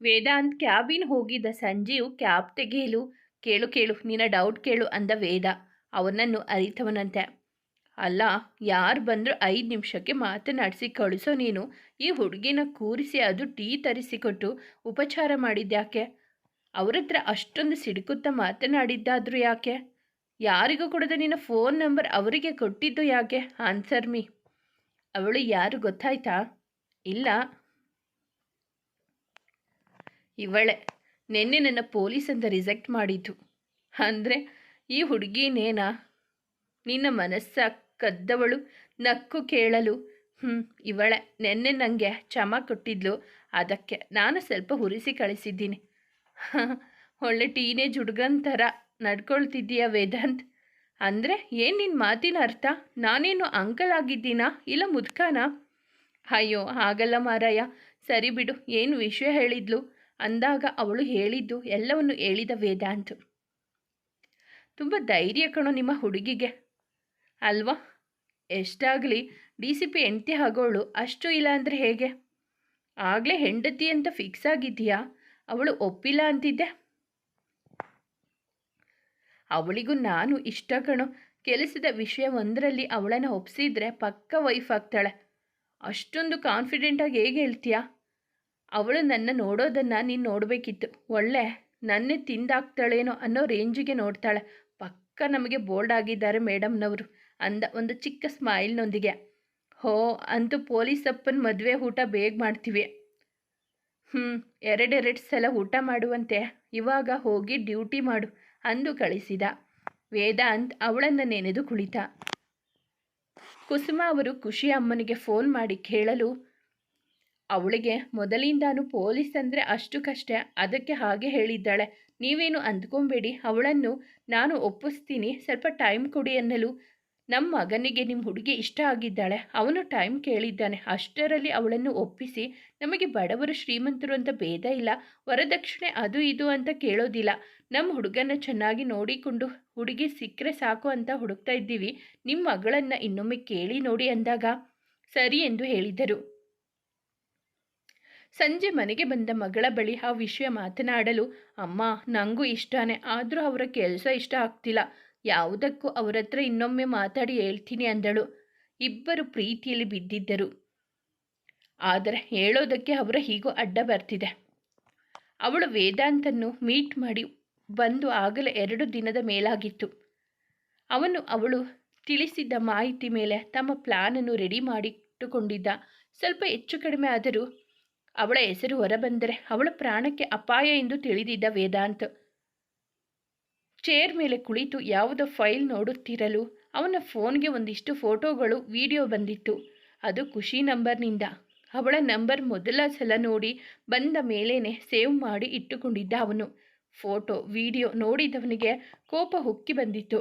Vedant cabin ಹೋಗಿದ್ದ Sanjeev cab ತೆಗೆಯಲು, ಕೇಳು ಕೇಳು, ನಿನ್ನ ಡೌಟ್ ಕೇಳು ಅಂದ ವೇದ. ಅವನನ್ನು ಅರಿತವನಂತೆ. ಅಲ್ಲ, ಯಾರು ಬಂದರೂ ಐದು ನಿಮಿಷಕ್ಕೆ ಮಾತನಾಡಿಸಿ ಕಳಿಸೋ ನೀನು. ಈ ಹುಡುಗಿನ ಕೂರಿಸಿ ಅದು ಟೀ ತರಿಸಿಕೊಟ್ಟು ಉಪಚಾರ ಮಾಡಿದ್ಯಾಕೆ ಅವ್ರ ಹತ್ರ ಅಷ್ಟೊಂದು ಸಿಡುಕುತ್ತಾ ಮಾತನಾಡಿದ್ದಾದರೂ ಯಾಕೆ? ಯಾರಿಗೂ ಕೊಡದೆ ನಿನ್ನ ಫೋನ್ ನಂಬರ್ ಅವರಿಗೆ ಕೊಟ್ಟಿದ್ದು ಯಾಕೆ? ಆನ್ಸರ್ ಮೀ ಅವಳು ಯಾರು ಗೊತ್ತಾಯ್ತಾ? ಇಲ್ಲ. ಇವಳೆ ನಿನ್ನೆ ನನ್ನ ಪೊಲೀಸ್ ಅಂತ ರಿಜೆಕ್ಟ್ ಮಾಡಿದ್ದು. ಅಂದರೆ ಈ ಹುಡುಗಿನೇನಾ? ನಿನ್ನ ಮನಸ್ಸ ಕದ್ದವಳು, ನಕ್ಕು ಕೇಳಲು. ಹ್ಞೂ ಇವಳೆ ನೆನ್ನೆ ನನಗೆ ಚಮ ಕೊಟ್ಟಿದ್ಲು. ಅದಕ್ಕೆ ನಾನು ಸ್ವಲ್ಪ ಹುರಿಸಿ ಕಳಿಸಿದ್ದೀನಿ. ಒಳ್ಳೆ ಟೀನೇಜ್ ಹುಡುಗನ ಥರ ನಡ್ಕೊಳ್ತಿದ್ದೀಯ ವೇದಾಂತ್? ಅಂದರೆ ಏನು ನಿನ್ನ ಮಾತಿನ ಅರ್ಥ? ನಾನೇನು ಅಂಕಲ್ ಆಗಿದ್ದೀನಾ ಇಲ್ಲ ಮುದ್ಕನಾ? ಅಯ್ಯೋ, ಹಾಗಲ್ಲ ಮಾರಾಯ. ಸರಿ ಬಿಡು, ಏನು ವಿಷಯ ಹೇಳಿದ್ಲು? ಅಂದಾಗ ಅವಳು ಹೇಳಿದ್ದು ಎಲ್ಲವನ್ನು ಹೇಳಿದ ವೇದಾಂತ್. ತುಂಬ ಧೈರ್ಯ ಕಣೋ ನಿಮ್ಮ ಹುಡುಗಿಗೆ. ಅಲ್ವಾ? ಎಷ್ಟಾಗಲಿ ಡಿ ಸಿ ಪಿ ಹೆಂಡತಿ ಆಗೋಳು ಅಷ್ಟು ಇಲ್ಲ ಅಂದರೆ ಹೇಗೆ? ಆಗಲೇ ಹೆಂಡತಿ ಅಂತ ಫಿಕ್ಸ್ ಆಗಿದೆಯಾ ಅವಳು ಒಪ್ಪಿಲ್ಲ ಅಂತಿದ್ದೆ. ಅವಳಿಗೂ ನಾನು ಇಷ್ಟ ಕಣೋ. ಕೆಲಸದ ವಿಷಯ ಒಂದರಲ್ಲಿ ಅವಳನ್ನು ಒಪ್ಸಿದ್ರೆ ಪಕ್ಕ ವೈಫ್ ಆಗ್ತಾಳೆ. ಅಷ್ಟೊಂದು ಕಾನ್ಫಿಡೆಂಟಾಗಿ ಹೇಗೆ ಹೇಳ್ತೀಯಾ? ಅವಳು ನನ್ನ ನೋಡೋದನ್ನು ನೀನು ನೋಡಬೇಕಿತ್ತು. ಒಳ್ಳೆ, ನನ್ನೇ ತಿಂದಾಕ್ತಾಳೇನೋ ಅನ್ನೋ ರೇಂಜಿಗೆ ನೋಡ್ತಾಳೆ. ಪಕ್ಕ ನಮಗೆ ಬೋಲ್ಡ್ ಆಗಿದ್ದಾರೆ ಮೇಡಮ್ನವರು ಅಂದ ಒಂದು ಚಿಕ್ಕ ಸ್ಮೈಲ್ನೊಂದಿಗೆ. ಹೋ, ಅಂತೂ ಪೊಲೀಸ್ ಅಪ್ಪನ ಮದುವೆ ಊಟ ಬೇಗ ಮಾಡ್ತೀವಿ. ಹ್ಞೂ ಎರಡೆರಡು ಸಲ ಊಟ ಮಾಡುವಂತೆ, ಇವಾಗ ಹೋಗಿ ಡ್ಯೂಟಿ ಮಾಡು ಅಂದು ಕಳಿಸಿದ. ವೇದಾಂತ್ ಅವಳನ್ನು ನೆನೆದು ಕುಳಿತ. ಕುಸುಮ ಅವರು ಖುಷಿ ಅಮ್ಮನಿಗೆ ಫೋನ್ ಮಾಡಿ ಕೇಳಲು ಅವಳಿಗೆ ಮೊದಲಿಂದಾನು ಪೊಲೀಸ್ ಅಂದರೆ ಅಷ್ಟು ಕಷ್ಟ, ಅದಕ್ಕೆ ಹಾಗೆ ಹೇಳಿದ್ದಾಳೆ. ನೀವೇನು ಅಂದ್ಕೊಂಬೇಡಿ, ಅವಳನ್ನು ನಾನು ಒಪ್ಪಿಸ್ತೀನಿ. ಸ್ವಲ್ಪ ಟೈಮ್ ಕೊಡಿ ಅನ್ನಲು ನಮ್ಮ ಮಗನಿಗೆ ನಿಮ್ಮ ಹುಡುಗಿ ಇಷ್ಟ ಆಗಿದ್ದಾಳೆ. ಅವನು ಟೈಮ್ ಕೇಳಿದ್ದಾನೆ. ಅಷ್ಟರಲ್ಲಿ ಅವಳನ್ನು ಒಪ್ಪಿಸಿ, ನಮಗೆ ಬಡವರು ಶ್ರೀಮಂತರು ಅಂತ ಭೇದ ಇಲ್ಲ. ವರದಕ್ಷಿಣೆ ಅದು ಇದು ಅಂತ ಕೇಳೋದಿಲ್ಲ. ನಮ್ಮ ಹುಡುಗನ ಚೆನ್ನಾಗಿ ನೋಡಿಕೊಂಡು ಹುಡುಗಿ ಸಿಕ್ಕರೆ ಸಾಕು ಅಂತ ಹುಡುಕ್ತಾ ಇದ್ದೀವಿ. ನಿಮ್ಮ ಮಗಳನ್ನು ಇನ್ನೊಮ್ಮೆ ಕೇಳಿ ನೋಡಿ ಅಂದಾಗ ಸರಿ ಎಂದು ಹೇಳಿದರು. ಸಂಜೆ ಮನೆಗೆ ಬಂದ ಮಗಳ ಬಳಿ ಆ ವಿಷಯ ಮಾತನಾಡಲು, ಅಮ್ಮ ನನಗೂ ಇಷ್ಟನೇ, ಆದರೂ ಅವರ ಕೆಲಸ ಇಷ್ಟ ಆಗ್ತಿಲ್ಲ. ಯಾವುದಕ್ಕೂ ಅವರ ಹತ್ರ ಇನ್ನೊಮ್ಮೆ ಮಾತಾಡಿ ಹೇಳ್ತೀನಿ ಅಂದಳು. ಇಬ್ಬರು ಪ್ರೀತಿಯಲ್ಲಿ ಬಿದ್ದಿದ್ದರು. ಆದರೆ ಹೇಳೋದಕ್ಕೆ ಅವರ ಹೀಗೂ ಅಡ್ಡ ಬರ್ತಿದೆ. ಅವಳು ವೇದಾಂತನ್ನು ಮೀಟ್ ಮಾಡಿ ಬಂದು ಆಗಲೇ ಎರಡು ದಿನದ ಮೇಲಾಗಿತ್ತು. ಅವನು ಅವಳು ತಿಳಿಸಿದ್ದ ಮಾಹಿತಿ ಮೇಲೆ ತಮ್ಮ ಪ್ಲಾನನ್ನು ರೆಡಿ ಮಾಡಿಟ್ಟುಕೊಂಡಿದ್ದ. ಸ್ವಲ್ಪ ಹೆಚ್ಚು ಕಡಿಮೆ ಆದರೂ ಅವಳ ಹೆಸರು ಹೊರಬಂದರೆ ಅವಳ ಪ್ರಾಣಕ್ಕೆ ಅಪಾಯ ಎಂದು ತಿಳಿದಿದ್ದ ವೇದಾಂತ್. ಚೇರ್ ಮೇಲೆ ಕುಳಿತು ಯಾವುದೋ ಫೈಲ್ ನೋಡುತ್ತಿರಲು ಅವನ ಫೋನ್ಗೆ ಒಂದಿಷ್ಟು ಫೋಟೋಗಳು, ವಿಡಿಯೋ ಬಂದಿತ್ತು. ಅದು ಖುಷಿ ನಂಬರ್ನಿಂದ. ಅವಳ ನಂಬರ್ ಮೊದಲ ಸಲ ನೋಡಿ ಬಂದ ಮೇಲೇನೆ ಸೇವ್ ಮಾಡಿ ಇಟ್ಟುಕೊಂಡಿದ್ದ ಅವನು. ಫೋಟೋ, ವಿಡಿಯೋ ನೋಡಿದವನಿಗೆ ಕೋಪ ಹುಕ್ಕಿ ಬಂದಿತ್ತು.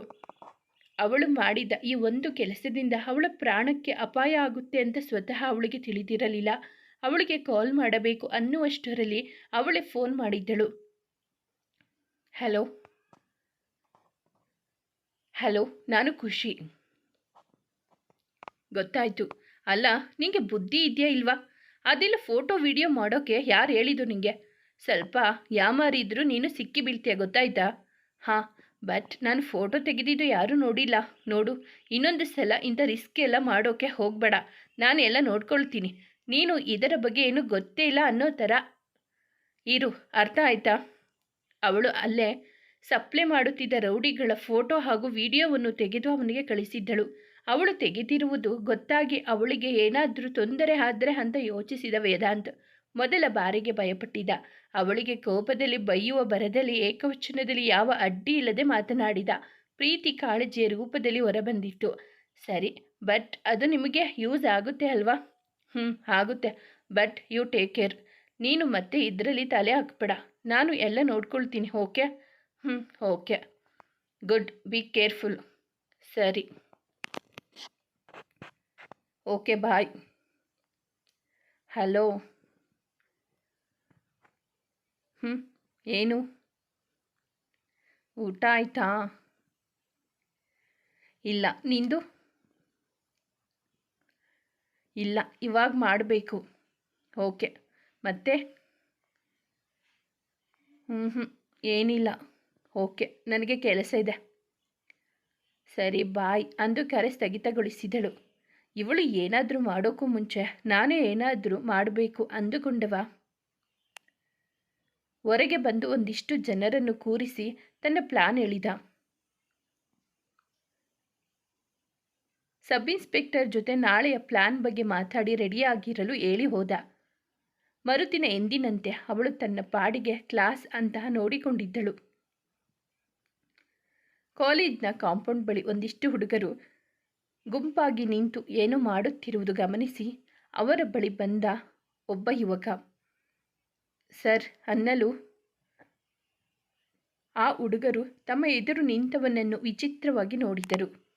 ಅವಳು ಮಾಡಿದ ಈ ಒಂದು ಕೆಲಸದಿಂದ ಅವಳ ಪ್ರಾಣಕ್ಕೆ ಅಪಾಯ ಆಗುತ್ತೆ ಅಂತ ಸ್ವತಃ ಅವಳಿಗೆ ತಿಳಿದಿರಲಿಲ್ಲ. ಅವಳಿಗೆ ಕಾಲ್ ಮಾಡಬೇಕು ಅನ್ನುವಷ್ಟರಲ್ಲಿ ಅವಳೇ ಫೋನ್ ಮಾಡಿದ್ದಳು. ಹಲೋ ಹಲೋ, ನಾನು ಖುಷಿ. ಗೊತ್ತಾಯ್ತು. ಅಲ್ಲ, ನಿಂಗೆ ಬುದ್ಧಿ ಇದೆಯಾ ಇಲ್ವಾ? ಅದೆಲ್ಲ ಫೋಟೋ, ವಿಡಿಯೋ ಮಾಡೋಕ್ಕೆ ಯಾರು ಹೇಳಿದ್ದು ನಿಂಗೆ? ಸ್ವಲ್ಪ ಯಾಮಾರಿದ್ರು ನೀನು ಸಿಕ್ಕಿ ಬೀಳ್ತೀಯ ಗೊತ್ತಾಯ್ತಾ? ಹಾಂ, ಬಟ್ ನಾನು ಫೋಟೋ ತೆಗೆದಿದ್ದು ಯಾರೂ ನೋಡಿಲ್ಲ. ನೋಡು, ಇನ್ನೊಂದು ಸಲ ಇಂಥ ರಿಸ್ಕ್ ಎಲ್ಲ ಮಾಡೋಕ್ಕೆ ಹೋಗಬೇಡ. ನಾನು ಎಲ್ಲ ನೋಡ್ಕೊಳ್ತೀನಿ. ನೀನು ಇದರ ಬಗ್ಗೆ ಏನು ಗೊತ್ತೇ ಇಲ್ಲ ಅನ್ನೋ ಥರ ಇರು, ಅರ್ಥ ಆಯ್ತಾ? ಅವಳು ಅಲ್ಲೇ ಸಪ್ಲೈ ಮಾಡುತ್ತಿದ್ದ ರೌಡಿಗಳ ಫೋಟೋ ಹಾಗೂ ವಿಡಿಯೋವನ್ನು ತೆಗೆದು ಅವನಿಗೆ ಕಳಿಸಿದ್ದಳು. ಅವಳು ತೆಗೆದಿರುವುದು ಗೊತ್ತಾಗಿ ಅವಳಿಗೆ ಏನಾದರೂ ತೊಂದರೆ ಆದರೆ ಅಂತ ಯೋಚಿಸಿದ ವೇದಾಂತ್. ಮೊದಲ ಬಾರಿಗೆ ಭಯಪಟ್ಟಿದ್ದ. ಅವಳಿಗೆ ಕೋಪದಲ್ಲಿ ಬೈಯುವ ಬರದಲ್ಲಿ ಏಕವಚನದಲ್ಲಿ ಯಾವ ಅಡ್ಡಿ ಇಲ್ಲದೆ ಮಾತನಾಡಿದ. ಪ್ರೀತಿ ಕಾಳಜಿಯ ರೂಪದಲ್ಲಿ ಹೊರಬಂದಿತ್ತು. ಸರಿ, ಬಟ್ ಅದು ನಿಮಗೆ ಯೂಸ್ ಆಗುತ್ತೆ ಅಲ್ವಾ? ಹ್ಞೂ ಆಗುತ್ತೆ. But you take care. ನೀನು ಮತ್ತೆ ಇದರಲ್ಲಿ ತಲೆ ಹಾಕ್ಬೇಡ. ನಾನು ಎಲ್ಲ ನೋಡ್ಕೊಳ್ತೀನಿ, ಓಕೆ? ಹ್ಞೂ ಓಕೆ. Good, be careful. ಸರಿ. Okay, bye. ಹಲೋ. ಹ್ಞೂ ಏನು? ಊಟ ಆಯ್ತಾ? ಇಲ್ಲ. ನಿಂದು? ಇಲ್ಲ, ಇವಾಗ ಮಾಡಬೇಕು. ಓಕೆ, ಮತ್ತೆ? ಹ್ಞೂ ಹ್ಞೂ ಏನಿಲ್ಲ. ಓಕೆ, ನನಗೆ ಕೆಲಸ ಇದೆ. ಸರಿ, ಬಾಯ್, ಅಂದು ಕರೆ ಸ್ಥಗಿತಗೊಳಿಸಿದಳು. ಇವಳು ಏನಾದರೂ ಮಾಡೋಕ್ಕೂ ಮುಂಚೆ, ನಾನು ಏನಾದರೂ ಮಾಡಬೇಕು ಅಂದುಕೊಂಡವ? ಹೊರಗೆ ಬಂದು ಒಂದಿಷ್ಟು ಜನರನ್ನು ಕೂರಿಸಿ ತನ್ನ ಪ್ಲಾನ್ ಹೇಳಿದ ಸಬ್ ಇನ್ಸ್ಪೆಕ್ಟರ್ ಜೊತೆ ನಾಳೆಯ ಪ್ಲಾನ್ ಬಗ್ಗೆ ಮಾತಾಡಿ ರೆಡಿಯಾಗಿರಲು ಹೇಳಿ ಹೋದ. ಮರುದಿನ ಎಂದಿನಂತೆ ಅವಳು ತನ್ನ ಪಾಡಿಗೆ ಕ್ಲಾಸ್ ಅಂತ ನೋಡಿಕೊಂಡಿದ್ದಳು. ಕಾಲೇಜ್ನ ಕಾಂಪೌಂಡ್ ಬಳಿ ಒಂದಿಷ್ಟು ಹುಡುಗರು ಗುಂಪಾಗಿ ನಿಂತು ಏನು ಮಾಡುತ್ತಿರುವುದು ಗಮನಿಸಿ ಅವರ ಬಳಿ ಬಂದ ಒಬ್ಬ ಯುವಕ. ಸರ್, ಅನ್ನಲು. ಆ ಹುಡುಗರು ತಮ್ಮ ಎದುರು ನಿಂತವನನ್ನು ವಿಚಿತ್ರವಾಗಿ ನೋಡಿದರು.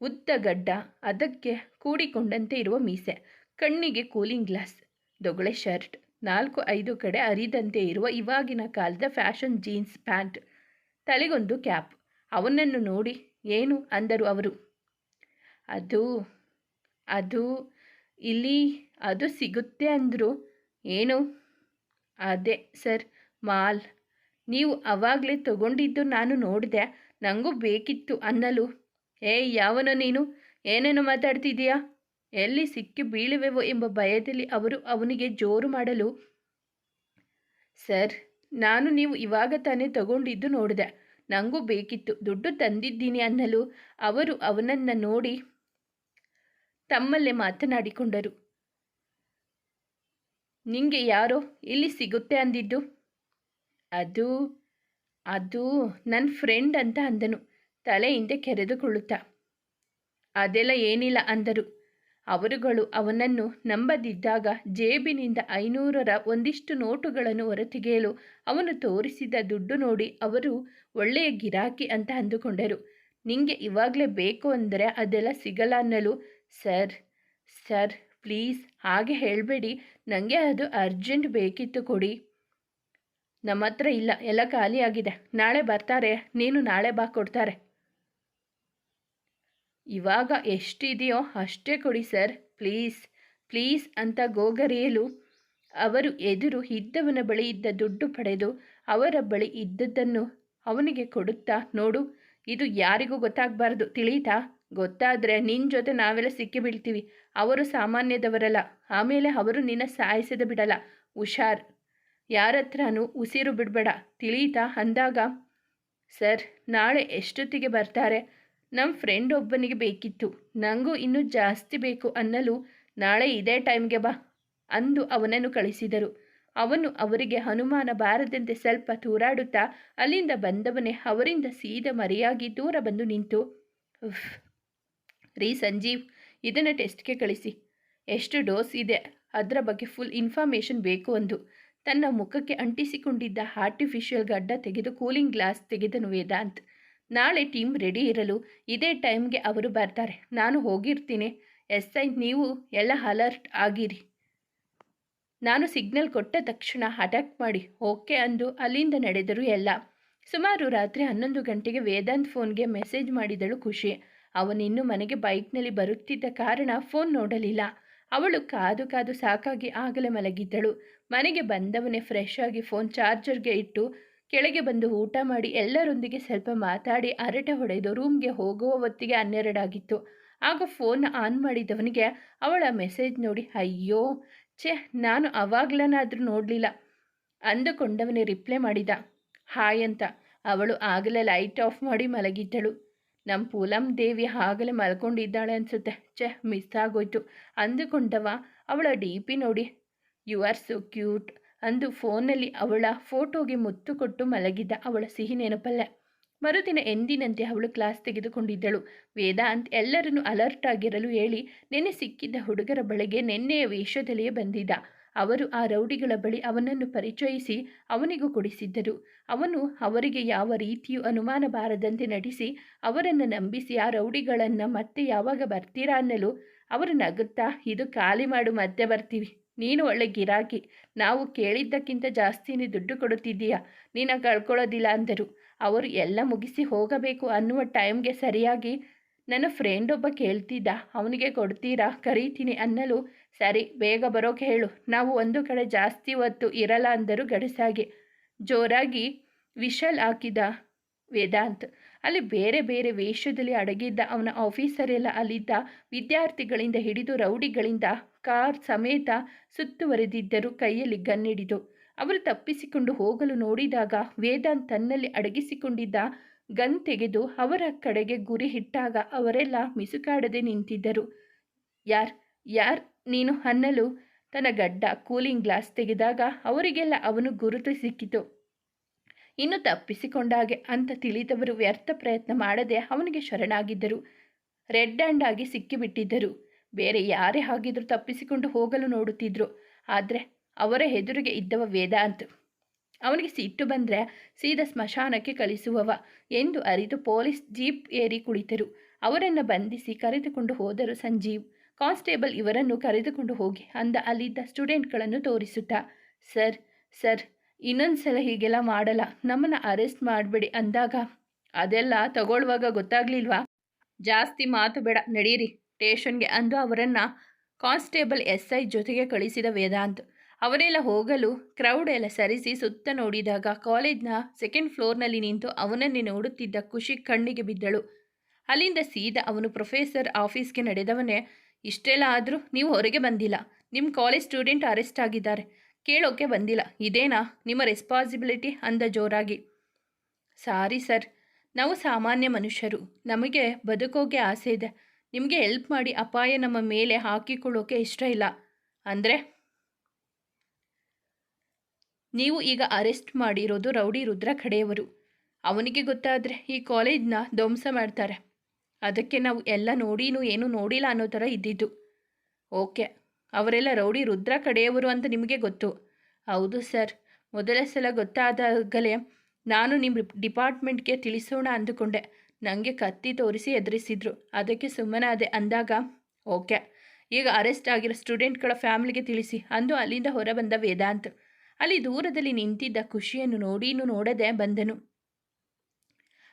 ಉದ್ದ ಗಡ್ಡ ಅದಕ್ಕೆ ಕೂಡಿಕೊಂಡಂತೆ ಇರುವ ಮೀಸೆ. ಕಣ್ಣಿಗೆ ಕೂಲಿಂಗ್ ಗ್ಲಾಸ್. ದೊಗಳೆ ಶರ್ಟ್. ನಾಲ್ಕು ಐದು ಕಡೆ ಅರಿದಂತೆ ಇರುವ ಇವಾಗಿನ ಕಾಲದ ಫ್ಯಾಷನ್ ಜೀನ್ಸ್ ಪ್ಯಾಂಟ್. ತಲೆಗೊಂದು ಕ್ಯಾಪ್. ಅವನನ್ನು ನೋಡಿ ಏನು ಅಂದರು ಅವರು. ಅದು ಅದು, ಇಲ್ಲಿ ಅದು ಸಿಗುತ್ತೆ ಅಂದರು. ಏನು? ಅದೇ ಸರ್, ಮಾಲ್. ನೀವು ಅವಾಗಲೇ ತಗೊಂಡಿದ್ದು ನಾನು ನೋಡಿದೆ. ನನಗೂ ಬೇಕಿತ್ತು ಅನ್ನಲು. ಏಯ್, ಯಾವನೋ ನೀನು? ಏನೇನು ಮಾತಾಡ್ತಿದ್ದೀಯಾ? ಎಲ್ಲಿ ಸಿಕ್ಕಿ ಬೀಳುವೆವು ಎಂಬ ಭಯದಲ್ಲಿ ಅವರು ಅವನಿಗೆ ಜೋರು ಮಾಡಲು, ಸರ್, ನಾನು ನೀವು ಇವಾಗ ತಾನೇ ತಗೊಂಡಿದ್ದು ನೋಡಿದೆ. ನನಗೂ ಬೇಕಿತ್ತು. ದುಡ್ಡು ತಂದಿದ್ದೀನಿ ಅನ್ನಲು ಅವರು ಅವನನ್ನು ನೋಡಿ ತಮ್ಮಲ್ಲೇ ಮಾತನಾಡಿಕೊಂಡರು. ನಿಂಗೆ ಯಾರೋ ಇಲ್ಲಿ ಸಿಗುತ್ತೆ ಅಂದಿದ್ದು? ಅದು ಅದು ನನ್ನ ಫ್ರೆಂಡ್ ಅಂತ ಅಂದನು. ತಲೆ ಹಿಂದೆ ಕೆರೆದುಕೊಳ್ಳುತ್ತಾ. ಅದೆಲ್ಲ ಏನಿಲ್ಲ ಅಂದರು. ಅವರುಗಳು ಅವನನ್ನು ನಂಬದಿದ್ದಾಗ ಜೇಬಿನಿಂದ ಐನೂರರ ಒಂದಿಷ್ಟು ನೋಟುಗಳನ್ನು ಹೊರತೆಗೆಯಲು ಅವನು ತೋರಿಸಿದ ದುಡ್ಡು ನೋಡಿ ಅವರು ಒಳ್ಳೆಯ ಗಿರಾಕಿ ಅಂತ ಅಂದುಕೊಂಡರು. ನಿಮಗೆ ಇವಾಗಲೇ ಬೇಕು ಅಂದರೆ ಅದೆಲ್ಲ ಸಿಗಲ್ಲ ಅನ್ನಲು ಸರ್ ಸರ್, ಪ್ಲೀಸ್ ಹಾಗೆ ಹೇಳಬೇಡಿ. ನನಗೆ ಅದು ಅರ್ಜೆಂಟ್ ಬೇಕಿತ್ತು ಕೊಡಿ. ನಮ್ಮ ಹತ್ರ ಇಲ್ಲ, ಎಲ್ಲ ಖಾಲಿಯಾಗಿದೆ. ನಾಳೆ ಬರ್ತಾರೆ. ನೀನು ನಾಳೆ ಬಾ ಕೊಡ್ತಾರೆ. ಇವಾಗ ಎಷ್ಟಿದೆಯೋ ಅಷ್ಟೇ ಕೊಡಿ ಸರ್, ಪ್ಲೀಸ್ ಪ್ಲೀಸ್ ಅಂತ ಗೋಗರಿಯಲು ಅವರು ಎದುರು ಇದ್ದವನ ಬಳಿ ಇದ್ದ ದುಡ್ಡು ಪಡೆದು ಅವರ ಬಳಿ ಇದ್ದದ್ದನ್ನು ಅವನಿಗೆ ಕೊಡುತ್ತಾ, ನೋಡು, ಇದು ಯಾರಿಗೂ ಗೊತ್ತಾಗಬಾರ್ದು, ತಿಳೀತಾ? ಗೊತ್ತಾದರೆ ನಿನ್ನ ಜೊತೆ ನಾವೆಲ್ಲ ಸಿಕ್ಕಿಬಿಡ್ತೀವಿ, ಅವರು ಸಾಮಾನ್ಯದವರಲ್ಲ, ಆಮೇಲೆ ಅವರು ನಿನ್ನ ಸಾಯಿಸದ ಬಿಡಲ್ಲ, ಹುಷಾರ್ ಯಾರ ಹತ್ರನೂ ಉಸಿರು ಬಿಡಬೇಡ, ತಿಳೀತಾ ಅಂದಾಗ, ಸರ್, ನಾಳೆ ಎಷ್ಟೊತ್ತಿಗೆ ಬರ್ತಾರೆ? ನಮ್ಮ ಫ್ರೆಂಡ್ ಒಬ್ಬನಿಗೆ ಬೇಕಿತ್ತು. ನನಗೂ ಇನ್ನೂ ಜಾಸ್ತಿ ಬೇಕು ಅನ್ನಲು ನಾಳೆ ಇದೇ ಟೈಮ್ಗೆ ಬಾ ಅಂದು ಅವನನ್ನು ಕಳಿಸಿದರು. ಅವನು ಅವರಿಗೆ, ಹನುಮಾನ ಬಾರದಂತೆ ಸ್ವಲ್ಪ ತೂರಾಡುತ್ತಾ, ಅಲ್ಲಿಂದ ಬಂದವನೇ ಅವರಿಂದ ಸೀದ ಮರೆಯಾಗಿ ದೂರ ಬಂದು ನಿಂತು. ರೀ ಸಂಜೀವ್, ಇದನ್ನು ಟೆಸ್ಟ್ಗೆ ಕಳಿಸಿ. ಎಷ್ಟು ಡೋಸ್ ಇದೆ, ಅದರ ಬಗ್ಗೆ ಫುಲ್ ಇನ್ಫಾರ್ಮೇಷನ್ ಬೇಕು ಅಂದು. ತನ್ನ ಮುಖಕ್ಕೆ ಅಂಟಿಸಿಕೊಂಡಿದ್ದ ಆರ್ಟಿಫಿಷಿಯಲ್ ಗಡ್ಡ ತೆಗೆದು ಕೂಲಿಂಗ್ ಗ್ಲಾಸ್ ತೆಗೆದನು ವೇದಾಂತ್. ನಾಳೆ ಟೀಮ್ ರೆಡಿ ಇರಲು ಇದೇ ಟೈಮ್ಗೆ ಅವರು ಬರ್ತಾರೆ. ನಾನು ಹೋಗಿರ್ತೀನಿ. ಎಸ್ ಐ, ನೀವು ಎಲ್ಲ ಅಲರ್ಟ್ ಆಗಿರಿ. ನಾನು ಸಿಗ್ನಲ್ ಕೊಟ್ಟ ತಕ್ಷಣ ಅಟ್ಯಾಕ್ ಮಾಡಿ. ಓಕೆ ಅಂದು ಅಲ್ಲಿಂದ ನಡೆದರು ಎಲ್ಲ. ಸುಮಾರು ರಾತ್ರಿ ಹನ್ನೊಂದು ಗಂಟೆಗೆ ವೇದಾಂತ್ ಫೋನ್ಗೆ ಮೆಸೇಜ್ ಮಾಡಿದಳು ಖುಷಿ. ಅವನಿನ್ನು ಮನೆಗೆ ಬೈಕ್ನಲ್ಲಿ ಬರುತ್ತಿದ್ದ ಕಾರಣ ಫೋನ್ ನೋಡಲಿಲ್ಲ. ಅವಳು ಕಾದು ಕಾದು ಸಾಕಾಗಿ ಆಗಲೇ ಮಲಗಿದ್ದಳು. ಮನೆಗೆ ಬಂದವನೇ ಫ್ರೆಶ್ ಆಗಿ ಫೋನ್ ಚಾರ್ಜರ್ಗೆ ಇಟ್ಟು ಕೆಳಗೆ ಬಂದು ಊಟ ಮಾಡಿ ಎಲ್ಲರೊಂದಿಗೆ ಸ್ವಲ್ಪ ಮಾತಾಡಿ ಅರಟೆ ಹೊಡೆದು ರೂಮ್ಗೆ ಹೋಗುವ ಹೊತ್ತಿಗೆ ಹನ್ನೆರಡಾಗಿತ್ತು. ಆಗ ಫೋನ್ ಆನ್ ಮಾಡಿದವನಿಗೆ ಅವಳ ಮೆಸೇಜ್ ನೋಡಿ, ಅಯ್ಯೋ, ಛೇ, ನಾನು ಅವಾಗ್ಲನಾದರೂ ನೋಡಲಿಲ್ಲ. ಅಂದುಕೊಂಡವನೇ ರಿಪ್ಲೈ ಮಾಡಿದ, ಹಾಯ್ ಅಂತ. ಅವಳು ಆಗಲೇ ಲೈಟ್ ಆಫ್ ಮಾಡಿ ಮಲಗಿದ್ದಳು. ನಮ್ಮ ಪೂಲಂ ದೇವಿ ಆಗಲೇ ಮಲ್ಕೊಂಡಿದ್ದಾಳೆ ಅನಿಸುತ್ತೆ. ಛೆ ಮಿಸ್ ಆಗೋಯ್ತು. ಅಂದುಕೊಂಡವ ಅವಳ ಡಿ ಪಿ ನೋಡಿ ಯು ಆರ್ ಸೊ ಕ್ಯೂಟ್ ಅಂದು ಫೋನಲ್ಲಿ ಅವಳ ಫೋಟೋಗೆ ಮುತ್ತು ಕೊಟ್ಟು ಮಲಗಿದ್ದ ಅವಳ ಸಿಹಿ ನೆನಪಲ್ಲ. ಮರುದಿನ ಎಂದಿನಂತೆ ಅವಳು ಕ್ಲಾಸ್ ತೆಗೆದುಕೊಂಡಿದ್ದಳು. ವೇದಾಂತ್ ಎಲ್ಲರನ್ನೂ ಅಲರ್ಟ್ ಆಗಿರಲು ಹೇಳಿ ನೆನೆ ಸಿಕ್ಕಿದ್ದ ಹುಡುಗರ ಬಳಿಗೆ ನೆನ್ನೆಯ ವೇಷದಲ್ಲಿಯೇ ಬಂದಿದ್ದ. ಅವರು ಆ ರೌಡಿಗಳ ಬಳಿ ಅವನನ್ನು ಪರಿಚಯಿಸಿ ಅವನಿಗೂ ಕೊಡಿಸಿದ್ದರು. ಅವನು ಅವರಿಗೆ ಯಾವ ರೀತಿಯೂ ಅನುಮಾನ ಬಾರದಂತೆ ನಟಿಸಿ ಅವರನ್ನು ನಂಬಿಸಿ ಆ ರೌಡಿಗಳನ್ನು ಮತ್ತೆ ಯಾವಾಗ ಬರ್ತೀರಾ ಅನ್ನಲು ಅವರು ನಗುತ್ತಾ, ಇದು ಖಾಲಿ ಮಾಡು, ಮತ್ತೆ ಬರ್ತೀವಿ. ನೀನು ಒಳ್ಳೆ ಗಿರಾಕಿ. ನಾವು ಕೇಳಿದ್ದಕ್ಕಿಂತ ಜಾಸ್ತಿನೇ ದುಡ್ಡು ಕೊಡುತ್ತಿದ್ದೀಯಾ? ನೀನು ಕಳ್ಕೊಳ್ಳೋದಿಲ್ಲ ಅಂದರು. ಅವರು, ಎಲ್ಲ ಮುಗಿಸಿ ಹೋಗಬೇಕು ಅನ್ನುವ ಟೈಮ್ಗೆ ಸರಿಯಾಗಿ ನನ್ನ ಫ್ರೆಂಡ್ ಒಬ್ಬ ಕೇಳ್ತಿದ್ದ. ಅವನಿಗೆ ಕೊಡ್ತೀರಾ? ಕರೀತೀನಿ ಅನ್ನಲು. ಸರಿ, ಬೇಗ ಬರೋಕೆ ಹೇಳು. ನಾವು ಒಂದು ಕಡೆ ಜಾಸ್ತಿ ಹೊತ್ತು ಇರಲ್ಲ ಅಂದರು ಗಡಸಾಗಿ. ಜೋರಾಗಿ ವಿಶಲ್ ಹಾಕಿದ ವೇದಾಂತ್. ಅಲ್ಲಿ ಬೇರೆ ಬೇರೆ ವೇಷದಲ್ಲಿ ಅಡಗಿದ್ದ ಅವನ ಆಫೀಸರೆಲ್ಲ ಅಲ್ಲಿದ್ದ ವಿದ್ಯಾರ್ಥಿಗಳಿಂದ ಹಿಡಿದು ರೌಡಿಗಳಿಂದ ಕಾರ್ ಸಮೇತ ಸುತ್ತುವರೆದಿದ್ದರು ಕೈಯಲ್ಲಿ ಗನ್ನಿಡಿದು ಅವರು ತಪ್ಪಿಸಿಕೊಂಡು ಹೋಗಲು ನೋಡಿದಾಗ ವೇದಾಂತ್ ತನ್ನಲ್ಲಿ ಅಡಗಿಸಿಕೊಂಡಿದ್ದ ಗನ್ ತೆಗೆದು ಅವರ ಕಡೆಗೆ ಗುರಿ ಇಟ್ಟಾಗ ಅವರೆಲ್ಲ ಮಿಸುಕಾಡದೆ ನಿಂತಿದ್ದರು. ಯಾರ್ ಯಾರ್ ನೀನು ಅನ್ನಲು? ತನ್ನ ಗಡ್ಡ ಕೂಲಿಂಗ್ ಗ್ಲಾಸ್ ತೆಗೆದಾಗ ಅವರಿಗೆಲ್ಲ ಅವನು ಗುರುತು ಸಿಕ್ಕಿತು. ಇನ್ನು ತಪ್ಪಿಸಿಕೊಂಡಾಗೆ ಅಂತ ತಿಳಿದವರು ವ್ಯರ್ಥ ಪ್ರಯತ್ನ ಮಾಡದೆ ಅವನಿಗೆ ಶರಣಾಗಿದ್ದರು. ರೆಡ್ ಹ್ಯಾಂಡ್ ಆಗಿ ಸಿಕ್ಕಿಬಿಟ್ಟಿದ್ದರು. ಬೇರೆ ಯಾರೇ ಹಾಗಿದ್ರೂ ತಪ್ಪಿಸಿಕೊಂಡು ಹೋಗಲು ನೋಡುತ್ತಿದ್ರು. ಆದರೆ ಅವರ ಎದುರಿಗೆ ಇದ್ದವ ವೇದಾಂತ್ ಅವನಿಗೆ ಸಿಟ್ಟು ಬಂದರೆ ಸೀದಾ ಸ್ಮಶಾನಕ್ಕೆ ಕಳಿಸುವವ ಎಂದು ಅರಿತು ಪೊಲೀಸ್ ಜೀಪ್ ಏರಿ ಕುಳಿತರು. ಅವರನ್ನು ಬಂಧಿಸಿ ಕರೆದುಕೊಂಡು ಹೋದರು ಸಂಜೀವ್. ಕಾನ್ಸ್ಟೇಬಲ್ ಇವರನ್ನು ಕರೆದುಕೊಂಡು ಹೋಗಿ ಅಂದ ಅಲ್ಲಿದ್ದ ಸ್ಟೂಡೆಂಟ್ಗಳನ್ನು ತೋರಿಸುತ್ತಾ. ಸರ್ ಸರ್ ಇನ್ನೊಂದು ಸಲ ಹೀಗೆಲ್ಲ ಮಾಡಲ್ಲ. ನಮ್ಮನ್ನು ಅರೆಸ್ಟ್ ಮಾಡಬೇಡಿ ಅಂದಾಗ, ಅದೆಲ್ಲ ತಗೊಳ್ಳುವಾಗ ಗೊತ್ತಾಗ್ಲಿಲ್ವಾ? ಜಾಸ್ತಿ ಮಾತು ಬೇಡ. ನಡೀರಿ. ಸ್ಟೇಷನ್ಗೆ ಅಂದು ಅವರನ್ನು ಕಾನ್ಸ್ಟೇಬಲ್ ಎಸ್ ಐ ಜೊತೆಗೆ ಕಳಿಸಿದ ವೇದಾಂತ್. ಅವರೆಲ್ಲ ಹೋಗಲು ಕ್ರೌಡ್ ಎಲ್ಲ ಸರಿಸಿ ಸುತ್ತ ನೋಡಿದಾಗ ಕಾಲೇಜ್ನ ಸೆಕೆಂಡ್ ಫ್ಲೋರ್ನಲ್ಲಿ ನಿಂತು ಅವನನ್ನೇ ನೋಡುತ್ತಿದ್ದ ಖುಷಿ ಕಣ್ಣಿಗೆ ಬಿದ್ದಳು. ಅಲ್ಲಿಂದ ಸೀದಾ ಅವನು ಪ್ರೊಫೆಸರ್ ಆಫೀಸ್ಗೆ ನಡೆದವನೇ, ಇಷ್ಟೆಲ್ಲ ಆದರೂ ನೀವು ಹೊರಗೆ ಬಂದಿಲ್ಲ. ನಿಮ್ಮ ಕಾಲೇಜ್ ಸ್ಟೂಡೆಂಟ್ ಅರೆಸ್ಟ್ ಆಗಿದ್ದಾರೆ. ಕೇಳೋಕ್ಕೆ ಬಂದಿಲ್ಲ. ಇದೇನಾ? ನಿಮ್ಮ ರೆಸ್ಪಾನ್ಸಿಬಿಲಿಟಿ? ಅಂದ ಜೋರಾಗಿ. Sorry sir. ನಾವು ಸಾಮಾನ್ಯ ಮನುಷ್ಯರು. ನಮಗೆ ಬದುಕೋಗೆ ಆಸೆ ಇದೆ. ನಿಮಗೆ ಹೆಲ್ಪ್ ಮಾಡಿ ಅಪಾಯ ನಮ್ಮ ಮೇಲೆ ಹಾಕಿಕೊಳ್ಳೋಕೆ ಇಷ್ಟ ಇಲ್ಲ. ಅಂದರೆ? ನೀವು ಈಗ ಅರೆಸ್ಟ್ ಮಾಡಿರೋದು ರೌಡಿ ರುದ್ರ ಕಡೆಯವರು ಅವನಿಗೆ ಗೊತ್ತಾದರೆ ಈ ಕಾಲೇಜ್ನ ಧ್ವಂಸ ಮಾಡ್ತಾರೆ. ಅದಕ್ಕೆ ನಾವು ಎಲ್ಲ ನೋಡಿನೂ ಏನೂ ನೋಡಿಲ್ಲ ಅನ್ನೋ ಥರ ಇದ್ದಿದ್ದು. ಓಕೆ, ಅವರೆಲ್ಲ ರೌಡಿ ರುದ್ರ ಕಡೆಯವರು ಅಂತ ನಿಮಗೆ ಗೊತ್ತು. ಹೌದು ಸರ್, ಮೊದಲ ಸಲ ಗೊತ್ತಾದಾಗಲೇ ನಾನು ನಿಮ್ಮ ಡಿಪಾರ್ಟ್ಮೆಂಟ್ಗೆ ತಿಳಿಸೋಣ ಅಂದುಕೊಂಡೆ. ನನಗೆ ಕತ್ತಿ ತೋರಿಸಿ ಎದುರಿಸಿದ್ರು. ಅದಕ್ಕೆ ಸುಮ್ಮನಾದೆ ಅಂದಾಗ, ಓಕೆ. ಈಗ ಅರೆಸ್ಟ್ ಆಗಿರೋ ಸ್ಟೂಡೆಂಟ್ಗಳ ಫ್ಯಾಮಿಲಿಗೆ ತಿಳಿಸಿ. ಅಂದು ಅಲ್ಲಿಂದ ಹೊರಬಂದ ವೇದಾಂತ್. ಅಲ್ಲಿ ದೂರದಲ್ಲಿ ನಿಂತಿದ್ದ ಖುಷಿಯನ್ನು ನೋಡಿನೂ ನೋಡದೆ ಬಂದನು.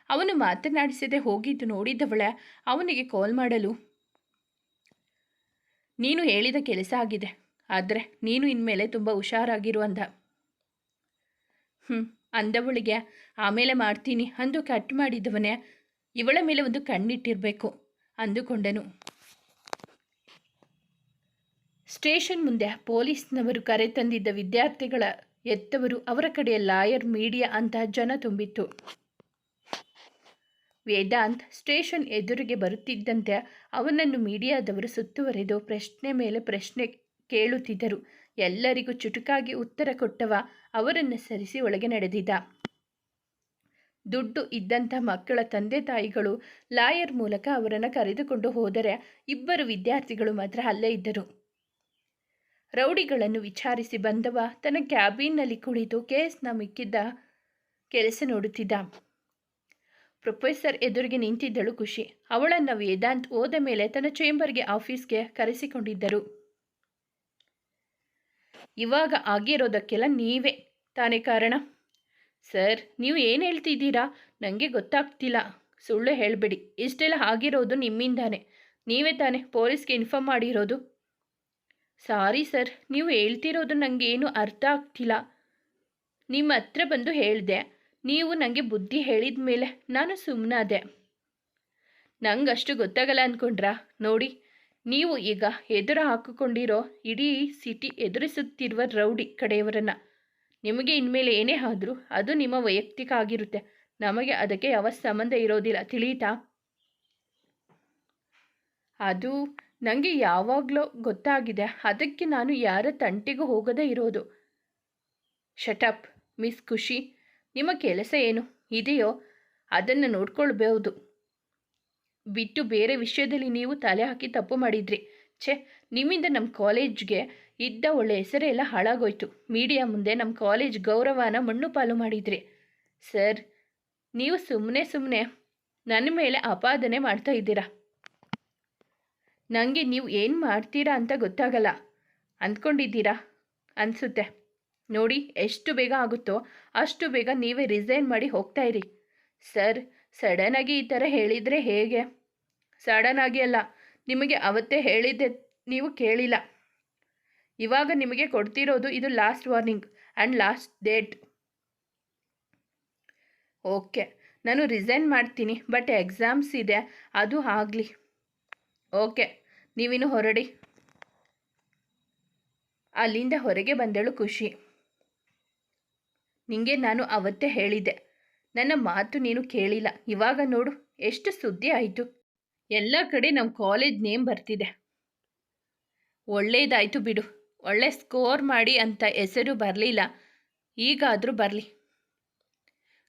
ಅವನು ಮಾತನಾಡಿಸದೆ ಹೋಗಿದ್ದು ನೋಡಿದ್ದವಳೆ ಅವನಿಗೆ ಕಾಲ್ ಮಾಡಲು, ನೀನು ಹೇಳಿದ ಕೆಲಸ ಆಗಿದೆ. ಆದರೆ ನೀನು ಇನ್ಮೇಲೆ ತುಂಬ ಹುಷಾರಾಗಿರು ಅಂದ. ಹ್ಞೂ ಅಂದವಳಿಗೆ, ಆಮೇಲೆ ಮಾಡ್ತೀನಿ ಅಂದು ಕಟ್ ಮಾಡಿದವನೇ ಇವಳ ಮೇಲೆ ಒಂದು ಕಣ್ಣಿಟ್ಟಿರಬೇಕು ಅಂದುಕೊಂಡನು. ಸ್ಟೇಷನ್ ಮುಂದೆ ಪೊಲೀಸ್ನವರು ಕರೆ ತಂದಿದ್ದ ವಿದ್ಯಾರ್ಥಿಗಳ ಎತ್ತವರು ಅವರ ಕಡೆಯ ಲಾಯರ್ ಮೀಡಿಯಾ ಅಂತ ಜನ ತುಂಬಿತ್ತು. ವೇದಾಂತ್ ಸ್ಟೇಷನ್ ಎದುರಿಗೆ ಬರುತ್ತಿದ್ದಂತೆ ಅವನನ್ನು ಮೀಡಿಯಾದವರು ಸುತ್ತುವರೆದು ಪ್ರಶ್ನೆ ಮೇಲೆ ಪ್ರಶ್ನೆ ಕೇಳುತ್ತಿದ್ದರು. ಎಲ್ಲರಿಗೂ ಚುಟುಕಾಗಿ ಉತ್ತರ ಕೊಟ್ಟವ ಅವರನ್ನು ಸರಿಸಿ ಒಳಗೆ ನಡೆದಿದ್ದ. ದುಡ್ಡು ಇದ್ದಂಥ ಮಕ್ಕಳ ತಂದೆ ತಾಯಿಗಳು ಲಾಯರ್ ಮೂಲಕ ಅವರನ್ನು ಕರೆದುಕೊಂಡು ಹೋದರೆ ಇಬ್ಬರು ವಿದ್ಯಾರ್ಥಿಗಳು ಮಾತ್ರ ಅಲ್ಲೇ ಇದ್ದರು. ರೌಡಿಗಳನ್ನು ವಿಚಾರಿಸಿ ಬಂದವ ತನ್ನ ಕ್ಯಾಬಿನ್ನಲ್ಲಿ ಕುಳಿತು ಕೇಸ್ನ ಮಿಕ್ಕಿದ್ದ ಕೆಲಸ ನೋಡುತ್ತಿದ್ದ. ಪ್ರೊಫೆಸರ್ ಎದುರಿಗೆ ನಿಂತಿದ್ದಳು ಖುಷಿ. ಅವಳನ್ನು ವೇದಾಂತ್ ಹೋದ ಮೇಲೆ ತನ್ನ ಚೇಂಬರ್ಗೆ ಆಫೀಸ್ಗೆ ಕರೆಸಿಕೊಂಡಿದ್ದರು. ಇವಾಗ ಆಗಿರೋದಕ್ಕೆಲ್ಲ ನೀವೇ ತಾನೇ ಕಾರಣ? ಸರ್, ನೀವು ಏನು ಹೇಳ್ತಿದ್ದೀರಾ? ನನಗೆ ಗೊತ್ತಾಗ್ತಿಲ್ಲ. ಸುಳ್ಳು ಹೇಳಬೇಡಿ. ಇಷ್ಟೆಲ್ಲ ಆಗಿರೋದು ನಿಮ್ಮಿಂದಾನೆ. ನೀವೇ ತಾನೇ ಪೊಲೀಸ್ಗೆ ಇನ್ಫಾರ್ಮ್ ಮಾಡಿರೋದು? ಸಾರಿ ಸರ್, ನೀವು ಹೇಳ್ತಿರೋದು ನನಗೆ ಏನು ಅರ್ಥ ಆಗ್ತಿಲ್ಲ. ನಿಮ್ಮ ಹತ್ರ ಬಂದು ಹೇಳಿದೆ. ನೀವು ನನಗೆ ಬುದ್ಧಿ ಹೇಳಿದ ಮೇಲೆ ನಾನು ಸುಮ್ಮನಾದೆ ನಂಗೆ ಅಷ್ಟು ಗೊತ್ತಾಗಲ್ಲ ಅಂದ್ಕೊಂಡ್ರಾ ನೋಡಿ, ನೀವು ಈಗ ಎದುರು ಹಾಕಿಕೊಂಡಿರೋ ಇಡೀ ಸಿಟಿ ಎದುರಿಸುತ್ತಿರುವ ರೌಡಿ ಕಡೆಯವರನ್ನು ನಿಮಗೆ ಇನ್ಮೇಲೆ ಏನೇ ಆದರೂ ಅದು ನಿಮ್ಮ ವೈಯಕ್ತಿಕ ಆಗಿರುತ್ತೆ. ನಮಗೆ ಅದಕ್ಕೆ ಯಾವ ಸಂಬಂಧ ಇರೋದಿಲ್ಲ ತಿಳಿಯಿತಾ ಅದು ನನಗೆ ಯಾವಾಗಲೂ ಗೊತ್ತಾಗಿದೆ. ಅದಕ್ಕೆ ನಾನು ಯಾರ ತಂಟಿಗೂ ಹೋಗದೇ ಇರೋದು. ಶಟಪ್ ಮಿಸ್ ಖುಷಿ ನಿಮ್ಮ ಕೆಲಸ ಏನು? ಇದೆಯೋ? ಅದನ್ನು ನೋಡ್ಕೊಳ್ಬಹುದು. ಬಿಟ್ಟು ಬೇರೆ ವಿಷಯದಲ್ಲಿ ನೀವು ತಲೆ ಹಾಕಿ ತಪ್ಪು ಮಾಡಿದ್ರಿ. ಛೇ, ನಿಮ್ಮಿಂದ ನಮ್ಮ ಕಾಲೇಜ್ಗೆ ಇದ್ದ ಒಳ್ಳೆ ಹೆಸರೆಲ್ಲ ಹಾಳಾಗೋಯ್ತು. ಮೀಡಿಯಾ ಮುಂದೆ ನಮ್ಮ ಕಾಲೇಜ್ ಗೌರವನ ಮಣ್ಣು ಪಾಲು ಮಾಡಿದ್ರಿ. ಸರ್, ನೀವು ಸುಮ್ಮನೆ ಸುಮ್ಮನೆ ನನ್ನ ಮೇಲೆ ಅಪಾದನೆ ಮಾಡ್ತಾ ಇದ್ದೀರಾ? ನನಗೆ ನೀವು ಏನು ಮಾಡ್ತೀರಾ ಅಂತ ಗೊತ್ತಾಗಲ್ಲ. ಅಂದ್ಕೊಂಡಿದ್ದೀರಾ? ಅನಿಸುತ್ತೆ. ನೋಡಿ, ಎಷ್ಟು ಬೇಗ ಆಗುತ್ತೋ ಅಷ್ಟು ಬೇಗ ನೀವೇ ರಿಸೈನ್ ಮಾಡಿ ಹೋಗ್ತಾ ಇರಿ. ಸರ್ ಸಡನ್ನಾಗಿ ಈ ಥರ ಹೇಳಿದರೆ ಹೇಗೆ? ಸಡನ್ನಾಗಿ ಅಲ್ಲ. ನಿಮಗೆ ಅವತ್ತೇ ಹೇಳಿದ್ದೆ, ನೀವು ಕೇಳಿಲ್ಲ. ಇವಾಗ ನಿಮಗೆ ಕೊಡ್ತಿರೋದು ಇದು last warning and last date okay ನಾನು ರಿಸೈನ್ ಮಾಡ್ತೀನಿ ಬಟ್ ಎಕ್ಸಾಮ್ಸ್ ಇದೆ, ಅದು ಆಗಲಿ. ಓಕೆ ನೀವಿನ್ನು ಹೊರಡಿ. ಅಲ್ಲಿಂದ ಹೊರಗೆ ಬಂದಳು ಖುಷಿ. ನಿಂಗೆ ನಾನು ಅವತ್ತೇ ಹೇಳಿದ್ದೆ. ನನ್ನ ಮಾತು ನೀನು ಕೇಳಿಲ್ಲ. ಇವಾಗ ನೋಡು, ಎಷ್ಟು ಸುದ್ದಿ ಆಯಿತು. ಎಲ್ಲ ಕಡೆ ನಮ್ಮ ಕಾಲೇಜ್ ನೇಮ್ ಬರ್ತಿದೆ. ಒಳ್ಳೇದಾಯಿತು ಬಿಡು. ಒಳ್ಳೆ ಸ್ಕೋರ್ ಮಾಡಿ ಅಂತ ಹೆಸರು ಬರಲಿಲ್ಲ. ಈಗಾದರೂ ಬರಲಿ.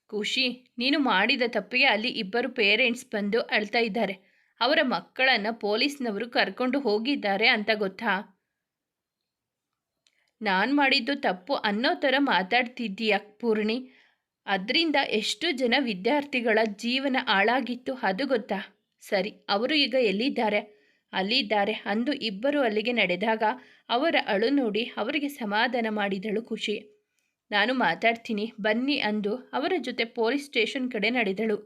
ಖುಷಿ, ನೀನು ಮಾಡಿದ ತಪ್ಪಿಗೆ ಅಲ್ಲಿ ಇಬ್ಬರು ಪೇರೆಂಟ್ಸ್ ಬಂದು ಅಳ್ತಾ ಇದ್ದಾರೆ. ಅವರ ಮಕ್ಕಳನ್ನು ಪೊಲೀಸ್ನವರು ಕರ್ಕೊಂಡು ಹೋಗಿದ್ದಾರೆ ಅಂತ ಗೊತ್ತಾ? ನಾನು ಮಾಡಿದ್ದು ತಪ್ಪು ಅನ್ನೋ ಥರ ಮಾತಾಡ್ತಿದ್ದೀಯ ಪೂರ್ಣಿ? ಅದರಿಂದ ಎಷ್ಟು ಜನ ವಿದ್ಯಾರ್ಥಿಗಳ ಜೀವನ ಹಾಳಾಗಿತ್ತು ಅದು ಗೊತ್ತಾ? ಸರಿ, ಅವರು ಈಗ ಎಲ್ಲಿದ್ದಾರೆ? ಅಲ್ಲಿದ್ದಾರೆ ಅಂದು ಇಬ್ಬರು ಅಲ್ಲಿಗೆ ನಡೆದಾಗ ಅವರ ಅಳು ನೋಡಿ ಅವರಿಗೆ ಸಮಾಧಾನ ಮಾಡಿದಳು ಖುಷಿ. ನಾನು ಮಾತಾಡ್ತೀನಿ, ಬನ್ನಿ ಅಂದು ಅವರ ಜೊತೆ ಪೊಲೀಸ್ ಸ್ಟೇಷನ್ ಕಡೆ ನಡೆದಳು.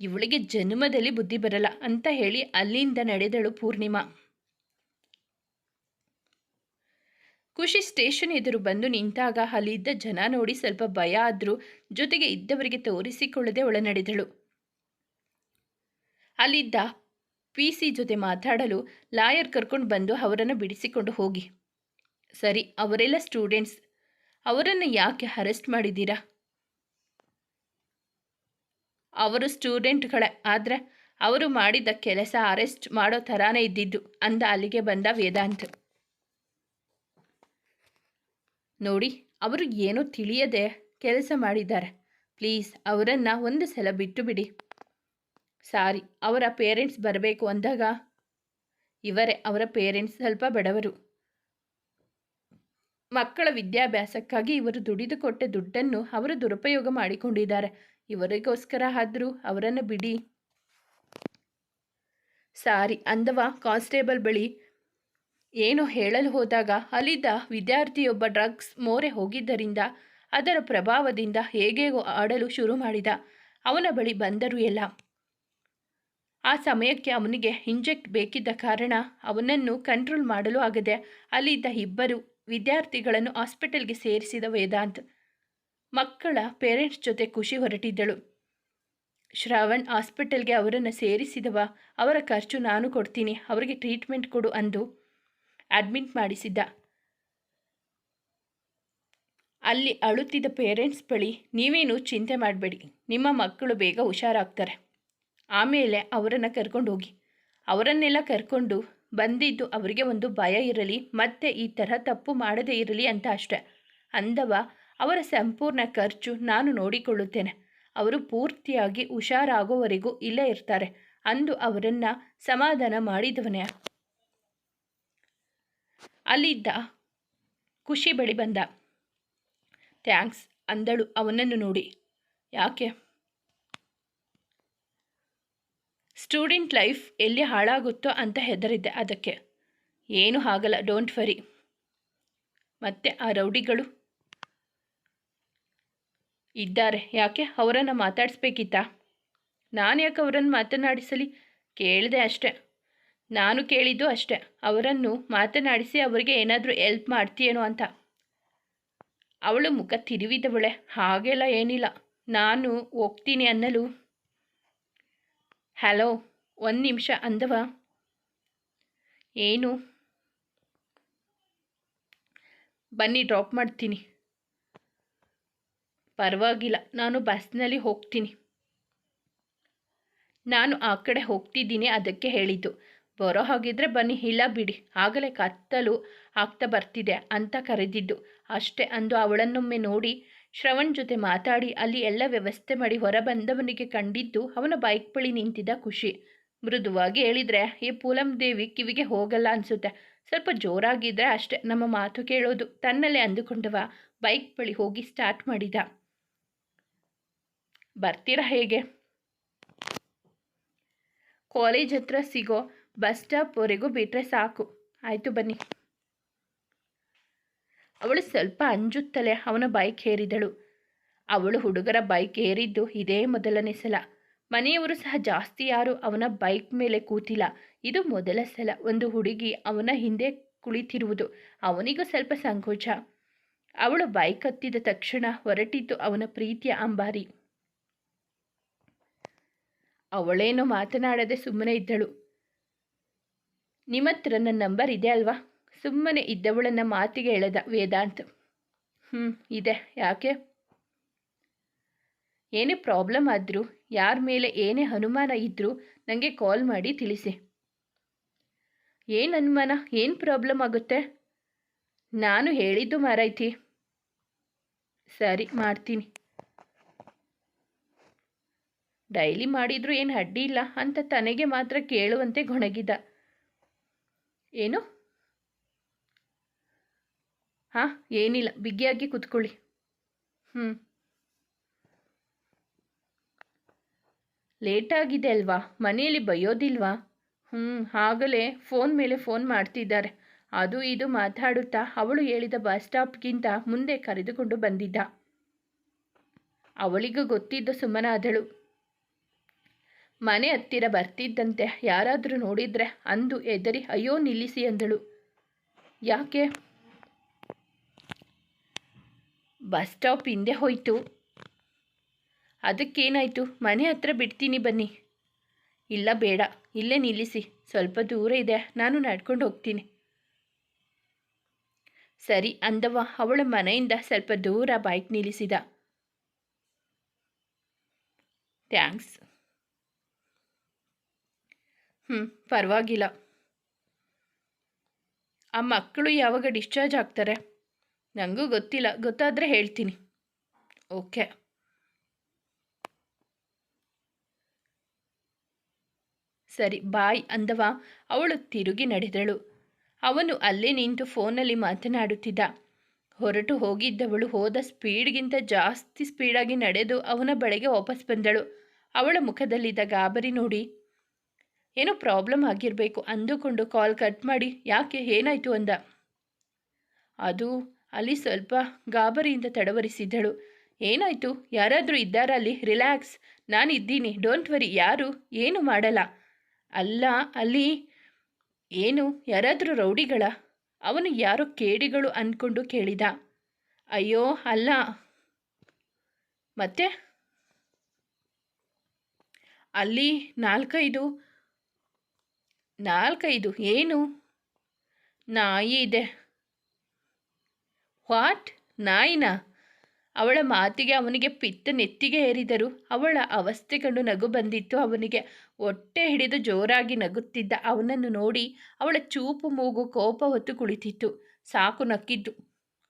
ಇವಳಿಗೆ ಜನ್ಮದಲ್ಲಿ ಬುದ್ಧಿ ಬರಲ್ಲ ಅಂತ ಹೇಳಿ ಅಲ್ಲಿಂದ ನಡೆದಳು ಪೂರ್ಣಿಮಾ. ಖುಷಿ ಸ್ಟೇಷನ್ ಎದುರು ಬಂದು ನಿಂತಾಗ ಅಲ್ಲಿದ್ದ ಜನ ನೋಡಿ ಸ್ವಲ್ಪ ಭಯ ಆದರೂ ಜೊತೆಗೆ ಇದ್ದವರಿಗೆ ತೋರಿಸಿಕೊಳ್ಳದೆ ಒಳನಡೆದಳು. ಅಲ್ಲಿದ್ದ ಪಿ ಸಿ ಜೊತೆ ಮಾತಾಡಲು ಲಾಯರ್ ಕರ್ಕೊಂಡು ಬಂದು ಅವರನ್ನು ಬಿಡಿಸಿಕೊಂಡು ಹೋಗಿ. ಸರಿ, ಅವರೆಲ್ಲ ಸ್ಟೂಡೆಂಟ್ಸ್. ಅವರನ್ನು ಯಾಕೆ ಅರೆಸ್ಟ್ ಮಾಡಿದ್ದೀರಾ? ಅವರು ಸ್ಟೂಡೆಂಟ್ಗಳೇ, ಆದರೆ ಅವರು ಮಾಡಿದ ಕೆಲಸ ಅರೆಸ್ಟ್ ಮಾಡೋ ಥರಾನೇ ಇದ್ದಿದ್ದು, ಅಂದ ಅಲ್ಲಿಗೆ ಬಂದ ವೇದಾಂತ್. ನೋಡಿ, ಅವರು ಏನೂ ತಿಳಿಯದೆ ಕೆಲಸ ಮಾಡಿದ್ದಾರೆ. ಪ್ಲೀಸ್, ಅವರನ್ನು ಒಂದು ಸಲ ಬಿಟ್ಟು ಬಿಡಿ. ಸಾರಿ, ಅವರ ಪೇರೆಂಟ್ಸ್ ಬರಬೇಕು ಅಂದಾಗ? ಇವರೇ ಅವರ ಪೇರೆಂಟ್ಸ್, ಸ್ವಲ್ಪ ಬಡವರು. ಮಕ್ಕಳ ವಿದ್ಯಾಭ್ಯಾಸಕ್ಕಾಗಿ ಇವರು ದುಡಿದುಕೊಟ್ಟ ದುಡ್ಡನ್ನು ಅವರು ದುರುಪಯೋಗ ಮಾಡಿಕೊಂಡಿದ್ದಾರೆ. ಇವರಿಗೋಸ್ಕರ ಆದರೂ ಅವರನ್ನು ಬಿಡಿ. ಸಾರಿ, ಅಂದವ ಕಾನ್ಸ್ಟೇಬಲ್ ಬಳಿ. ಏನೋ ಹೇಳಲು ಹೋದಾಗ ಅಲ್ಲಿದ್ದ ವಿದ್ಯಾರ್ಥಿಯೊಬ್ಬ ಡ್ರಗ್ಸ್ ಮೋರೆ ಹೋಗಿದ್ದರಿಂದ ಅದರ ಪ್ರಭಾವದಿಂದ ಹೇಗೆ ಆಡಲು ಶುರು ಮಾಡಿದ. ಅವನ ಬಳಿ ಬಂದರು ಎಲ್ಲ ಆ ಸಮಯಕ್ಕೆ ಅವನಿಗೆ ಇಂಜೆಕ್ಟ್ ಬೇಕಿದ್ದ ಕಾರಣ ಅವನನ್ನು ಕಂಟ್ರೋಲ್ ಮಾಡಲು ಆಗದೆ ಅಲ್ಲಿದ್ದ ಇಬ್ಬರು ವಿದ್ಯಾರ್ಥಿಗಳನ್ನು ಹಾಸ್ಪಿಟಲ್ಗೆ ಸೇರಿಸಿದ ವೇದಾಂತ್. ಮಕ್ಕಳ ಪೇರೆಂಟ್ಸ್ ಜೊತೆ ಖುಷಿ ಹೊರಟಿದ್ದಳು. ಶ್ರಾವಣ್ ಹಾಸ್ಪಿಟಲ್ಗೆ ಅವರನ್ನು ಸೇರಿಸಿದವ, ಅವರ ಖರ್ಚು ನಾನು ಕೊಡ್ತೀನಿ, ಅವರಿಗೆ ಟ್ರೀಟ್ಮೆಂಟ್ ಕೊಡು ಅಂದು ಅಡ್ಮಿಟ್ ಮಾಡಿಸಿದ್ದ. ಅಲ್ಲಿ ಅಳುತ್ತಿದ್ದ ಪೇರೆಂಟ್ಸ್ ಬಳಿ ನೀವೇನು ಚಿಂತೆ ಮಾಡಬೇಡಿ, ನಿಮ್ಮ ಮಕ್ಕಳು ಬೇಗ ಹುಷಾರಾಗ್ತಾರೆ. ಆಮೇಲೆ ಅವರನ್ನು ಕರ್ಕೊಂಡು ಹೋಗಿ ಅವರನ್ನೆಲ್ಲ ಕರ್ಕೊಂಡು ಬಂದಿದ್ದು ಅವರಿಗೆ ಒಂದು ಭಯ ಇರಲಿ, ಮತ್ತೆ ಈ ಥರ ತಪ್ಪು ಮಾಡದೇ ಇರಲಿ ಅಂತ ಅಷ್ಟೆ. ಅಂದವ, ಅವರ ಸಂಪೂರ್ಣ ಖರ್ಚು ನಾನು ನೋಡಿಕೊಳ್ಳುತ್ತೇನೆ. ಅವರು ಪೂರ್ತಿಯಾಗಿ ಹುಷಾರಾಗೋವರೆಗೂ ಇಲ್ಲೇ ಇರ್ತಾರೆ ಅಂದು ಅವರನ್ನು ಸಮಾಧಾನ ಮಾಡಿದವನೇ. ಅಲ್ಲಿದ್ದ ಖುಷಿ ಬಳಿ ಬಂದ. ಥ್ಯಾಂಕ್ಸ್ ಅಂದಳು ಅವನನ್ನು ನೋಡಿ. ಯಾಕೆ? ಸ್ಟೂಡೆಂಟ್ ಲೈಫ್ ಎಲ್ಲಿ ಹಾಳಾಗುತ್ತೋ ಅಂತ ಹೆದರಿದ್ದೆ ಅದಕ್ಕೆ. ಏನು ಆಗಲ್ಲ, ಡೋಂಟ್ ವರಿ. ಮತ್ತೆ ಆ ರೌಡಿಗಳು? ಇದ್ದಾರೆ. ಯಾಕೆ? ಅವರನ್ನು ಮಾತಾಡಿಸ್ಬೇಕಿತ್ತಾ? ನಾನು ಯಾಕೆ ಅವರನ್ನು ಮಾತನಾಡಿಸಲಿ? ಕೇಳಿದೆ ಅಷ್ಟೆ. ನಾನು ಕೇಳಿದ್ದು ಅಷ್ಟೆ. ಅವರನ್ನು ಮಾತನಾಡಿಸಿ ಅವರಿಗೆ ಏನಾದರೂ ಎಲ್ಪ್ ಮಾಡ್ತೀಯೇನೋ ಅಂತ. ಅವಳು ಮುಖ ತಿರುವಿದವಳೆ. ಹಾಗೆಲ್ಲ ಏನಿಲ್ಲ. ನಾನು ಹೋಗ್ತೀನಿ ಅನ್ನಲು ಹಲೋ, ಒಂದು ನಿಮಿಷ ಅಂದವ? ಏನು? ಬನ್ನಿ ಡ್ರಾಪ್ ಮಾಡ್ತೀನಿ. ಪರವಾಗಿಲ್ಲ, ನಾನು ಬಸ್ನಲ್ಲಿ ಹೋಗ್ತೀನಿ. ನಾನು ಆ ಕಡೆ ಹೋಗ್ತಿದ್ದೀನಿ ಅದಕ್ಕೆ ಹೇಳಿದ್ದು. ಬರೋ ಹಾಗಿದ್ರೆ ಬನ್ನಿ, ಇಲ್ಲ ಬಿಡಿ. ಆಗಲೇ ಕತ್ತಲು ಆಗ್ತಾ ಬರ್ತಿದೆ ಅಂತ ಕರೆದಿದ್ದು. ಅಷ್ಟೇ ಅಂದು ಅವಳನ್ನೊಮ್ಮೆ ನೋಡಿ ಶ್ರವಣ್ ಜೊತೆ ಮಾತಾಡಿ ಅಲ್ಲಿ ಎಲ್ಲ ವ್ಯವಸ್ಥೆ ಮಾಡಿ ಹೊರಬಂದವನಿಗೆ ಕಂಡಿದ್ದು ಅವನ ಬೈಕ್ ಬಳಿ ನಿಂತಿದ್ದ ಖುಷಿ. ಮೃದುವಾಗಿ ಹೇಳಿದರೆ ಈ ಪೂಲಂ ದೇವಿ, ಕಿವಿಗೆ ಹೋಗಲ್ಲ ಅನಿಸುತ್ತೆ. ಸ್ವಲ್ಪ ಜೋರಾಗಿದ್ರೆ ಅಷ್ಟೇ, ನಮ್ಮ ಮಾತು ಕೇಳೋದು ತನ್ನಲ್ಲೇ ಅಂದುಕೊಂಡವ. ಬೈಕ್ ಬಳಿ ಹೋಗಿ ಸ್ಟಾರ್ಟ್ ಮಾಡಿದ. ಬರ್ತೀರಾ ಹೇಗೆ? ಕಾಲೇಜ್ ಹತ್ರ ಸಿಗೋ, ಬಸ್ ಸ್ಟಾಪ್ವರೆಗೂ ಬಿಟ್ಟರೆ ಸಾಕು. ಆಯಿತು ಬನ್ನಿ. ಅವಳು ಸ್ವಲ್ಪ ಅಂಜುತ್ತಲೇ ಅವನ ಬೈಕ್ ಏರಿದಳು ಅವಳು ಹುಡುಗರ ಬೈಕ್ ಏರಿದ್ದು ಇದೇ ಮೊದಲನೇ ಸಲ. ಮನೆಯವರು ಸಹ ಜಾಸ್ತಿ ಯಾರು ಅವನ ಬೈಕ್ ಮೇಲೆ ಕೂತಿಲ್ಲ. ಇದು ಮೊದಲ ಸಲ ಒಂದು ಹುಡುಗಿ ಅವನ ಹಿಂದೆ ಕುಳಿತಿರುವುದು. ಅವನಿಗೂ ಸ್ವಲ್ಪ ಸಂಕೋಚ. ಅವಳು ಬೈಕ್ ಹತ್ತಿದ ತಕ್ಷಣ ಹೊರಟಿದ್ದು ಅವನ ಪ್ರೀತಿಯ ಅಂಬಾರಿ. ಅವಳೇನು ಮಾತನಾಡದೆ ಸುಮ್ಮನೆ ಇದ್ದಳು. ನಿಮ್ಮ ಹತ್ರ ನನ್ನ ನಂಬರ್ ಇದೆ ಅಲ್ವಾ? ಸುಮ್ಮನೆ ಇದ್ದವಳನ್ನ ಮಾತಿಗೆ ಎಳೆದ ವೇದಾಂತ್. ಹ್ಞೂ ಇದೆ, ಯಾಕೆ? ಏನೇ ಪ್ರಾಬ್ಲಮ್ ಆದರೂ, ಯಾರ ಮೇಲೆ ಏನೇ ಅನುಮಾನ ಇದ್ದರೂ ನನಗೆ ಕಾಲ್ ಮಾಡಿ ತಿಳಿಸಿ. ಏನು ಅನುಮಾನ, ಏನು ಪ್ರಾಬ್ಲಮ್ ಆಗುತ್ತೆ? ನಾನು ಹೇಳಿದ್ದು ಮಾರೈತಿ ಸರಿ, ಮಾಡ್ತೀನಿ. ಡೈಲಿ ಮಾಡಿದರೂ ಏನು ಅಡ್ಡಿ ಇಲ್ಲ ಅಂತ ತನಗೆ ಮಾತ್ರ ಕೇಳುವಂತೆ ಗೊಣಗಿದ. ಏನು? ಹಾಂ, ಏನಿಲ್ಲ. ಬಿಗಿಯಾಗಿ ಕೂತ್ಕೊಳ್ಳಿ. ಹ್ಞೂ ಲೇಟಾಗಿದೆ ಅಲ್ವಾ? ಮನೆಯಲ್ಲಿ ಬೈಯೋದಿಲ್ವಾ? ಹ್ಞೂ ಆಗಲೇ ಫೋನ್ ಮೇಲೆ ಫೋನ್ ಮಾಡ್ತಿದ್ದಾರೆ. ಅದು ಇದು ಮಾತಾಡುತ್ತಾ ಅವಳು ಹೇಳಿದ ಬಸ್ ಸ್ಟಾಪ್ಗಿಂತ ಮುಂದೆ ಕರೆದುಕೊಂಡು ಬಂದಿದ್ದ. ಅವಳಿಗೂ ಗೊತ್ತಿದ್ದ ಸುಮ್ಮನಾದಳು ಮನೆ ಹತ್ತಿರ ಬರ್ತಿದ್ದಂತೆ ಯಾರಾದರೂ ನೋಡಿದ್ರೆ ಅಂದು ಎದರಿ ಅಯ್ಯೋ, ನಿಲ್ಲಿಸಿ ಅಂದಳು. ಯಾಕೆ? ಬಸ್ ಸ್ಟಾಪ್ ಹಿಂದೆ ಹೋಯಿತು. ಅದಕ್ಕೇನಾಯಿತು? ಮನೆ ಹತ್ರ ಬಿಡ್ತೀನಿ ಬನ್ನಿ. ಇಲ್ಲ, ಬೇಡ. ಇಲ್ಲೇ ನಿಲ್ಲಿಸಿ. ಸ್ವಲ್ಪ ದೂರ ಇದೆ. ನಾನು ನಡ್ಕೊಂಡು ಹೋಗ್ತೀನಿ. ಸರಿ, ಅಂದವ. ಅವಳ ಮನೆಯಿಂದ ಸ್ವಲ್ಪ ದೂರ ಬೈಕ್ ನಿಲ್ಲಿಸಿದ. ಥ್ಯಾಂಕ್ಸ್. ಹ್ಞೂ ಪರವಾಗಿಲ್ಲ. ಆ ಮಕ್ಕಳು ಯಾವಾಗ ಡಿಸ್ಚಾರ್ಜ್ ಆಗ್ತಾರೆ? ನನಗೂ ಗೊತ್ತಿಲ್ಲ. ಗೊತ್ತಾದರೆ ಹೇಳ್ತೀನಿ. ಓಕೆ. ಸರಿ, ಬಾಯ್ ಅಂದವ. ಅವಳು ತಿರುಗಿ ನಡೆದಳು. ಅವನು ಅಲ್ಲೇ ನಿಂತು ಫೋನಲ್ಲಿ ಮಾತನಾಡುತ್ತಿದ್ದ. ಹೊರಟು ಹೋಗಿದ್ದವಳು ಹೋದ ಸ್ಪೀಡ್ಗಿಂತ ಜಾಸ್ತಿ ಸ್ಪೀಡಾಗಿ ನಡೆದು ಅವನ ಬಳಿಗೆ ವಾಪಸ್ ಬಂದಳು. ಅವಳ ಮುಖದಲ್ಲಿದ್ದ ಗಾಬರಿ ನೋಡಿ. ಏನೋ ಪ್ರಾಬ್ಲಮ್ ಆಗಿರಬೇಕು ಅಂದುಕೊಂಡು ಕಾಲ್ ಕಟ್ ಮಾಡಿ, ಯಾಕೆ ಏನಾಯಿತು ಅಂದ. ಅದು ಅಲ್ಲಿ ಸ್ವಲ್ಪ ಗಾಬರಿಯಿಂದ ತಡವರಿಸಿದ್ದಳು. ಏನಾಯಿತು? ಯಾರಾದರೂ ಇದ್ದಾರಾ ಅಲ್ಲಿ? ರಿಲ್ಯಾಕ್ಸ್. ನಾನು ಇದ್ದೀನಿ. Don't worry. ಯಾರು? ಏನು ಮಾಡಲ್ಲ. ಅಲ್ಲ, ಅಲ್ಲಿ ಏನು? ಯಾರಾದರೂ ರೌಡಿಗಳ? ಅವನು ಯಾರೋ ಕೇಡಿಗಳು ಅಂದ್ಕೊಂಡು ಕೇಳಿದ. ಅಯ್ಯೋ, ಅಲ್ಲ. ಮತ್ತೆ? ಅಲ್ಲಿ ನಾಲ್ಕೈದು. ನಾಲ್ಕೈದು? ಏನು? ನಾಯಿ ಇದೆ. ವಾಟ್? ನಾಯಿನ? ಅವಳ ಮಾತಿಗೆ ಅವನಿಗೆ ಪಿತ್ತ ನೆತ್ತಿಗೆ ಏರಿದರು ಅವಳ ಅವಸ್ಥೆ ಕಂಡು ನಗು ಬಂದಿತ್ತು. ಅವನಿಗೆ ಹೊಟ್ಟೆ ಹಿಡಿದು ಜೋರಾಗಿ ನಗುತ್ತಿದ್ದ ಅವನನ್ನು ನೋಡಿ ಅವಳ ಚೂಪು ಮೂಗು ಕೋಪ ಹೊತ್ತು ಕುಳಿತಿತ್ತು. ಸಾಕು ನಕ್ಕಿದ್ದು.